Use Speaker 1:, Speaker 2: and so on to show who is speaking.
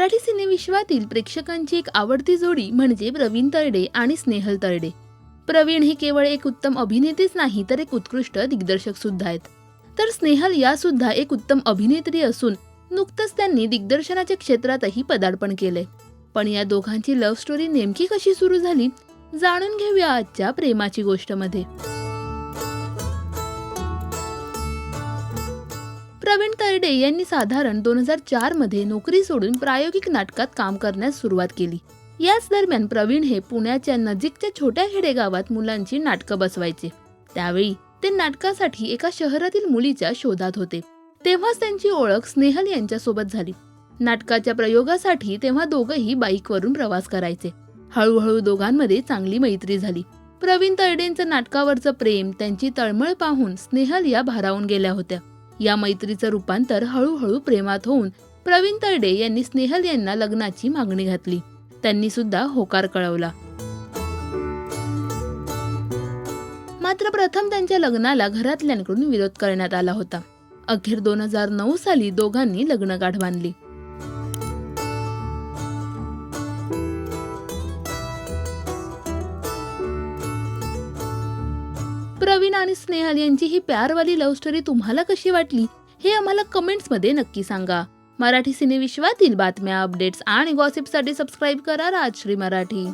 Speaker 1: मराठी सिनेविश्वातील प्रेक्षकांची एक आवडती जोडी म्हणजे प्रवीण तरडे आणि स्नेहल तरडे. प्रवीण हे केवळ एक उत्तम अभिनेतेच नाही तर एक उत्कृष्ट दिग्दर्शक सुद्धा आहेत. तर स्नेहल या सुद्धा एक उत्तम अभिनेत्री असून नुकतंच त्यांनी दिग्दर्शनाच्या क्षेत्रातही पदार्पण केलंय. पण या दोघांची लव्ह स्टोरी नेमकी कशी सुरू झाली जाणून घेऊया आजच्या प्रेमाची गोष्टमध्ये प्रवीण तरडे यांनी साधारण दोन हजार चारमध्ये नोकरी सोडून प्रायोगिक नाटकात काम करण्यास सुरुवात केली. याच दरम्यान प्रवीण हे पुण्याच्या नजीकच्या छोट्या खेडेगावात मुलांची नाटकं बसवायचे. त्यावेळी ते नाटकासाठी एका शहरातील मुलीच्या शोधात होते. तेव्हाच त्यांची ओळख स्नेहल यांच्यासोबत झाली. नाटकाच्या प्रयोगासाठी तेव्हा दोघंही बाईकवरून प्रवास करायचे. हळूहळू दोघांमध्ये चांगली मैत्री झाली. प्रवीण तरडेंचं नाटकावरचं प्रेम त्यांची तळमळ पाहून स्नेहल या भारावून गेल्या होत्या. या मैत्रीचं रूपांतर हळूहळू प्रेमात होऊन प्रवीण तरडे यांनी स्नेहल यांना लग्नाची मागणी घातली. त्यांनी सुद्धा होकार कळवला. मात्र प्रथम त्यांच्या लग्नाला घरातल्यांकडून विरोध करण्यात आला होता. अखेर दोन हजार नऊ साली दोघांनी लग्न गाठ बांधली. प्रवीण आणि स्नेहल यांची ही प्यारवाली लव्ह स्टोरी तुम्हाला कशी वाटली हे आम्हाला कमेंट्समध्ये नक्की सांगा. मराठी सिनेविश्वातील बातम्या अपडेट्स आणि गॉसिपसाठी सबस्क्राईब करा राजश्री मराठी.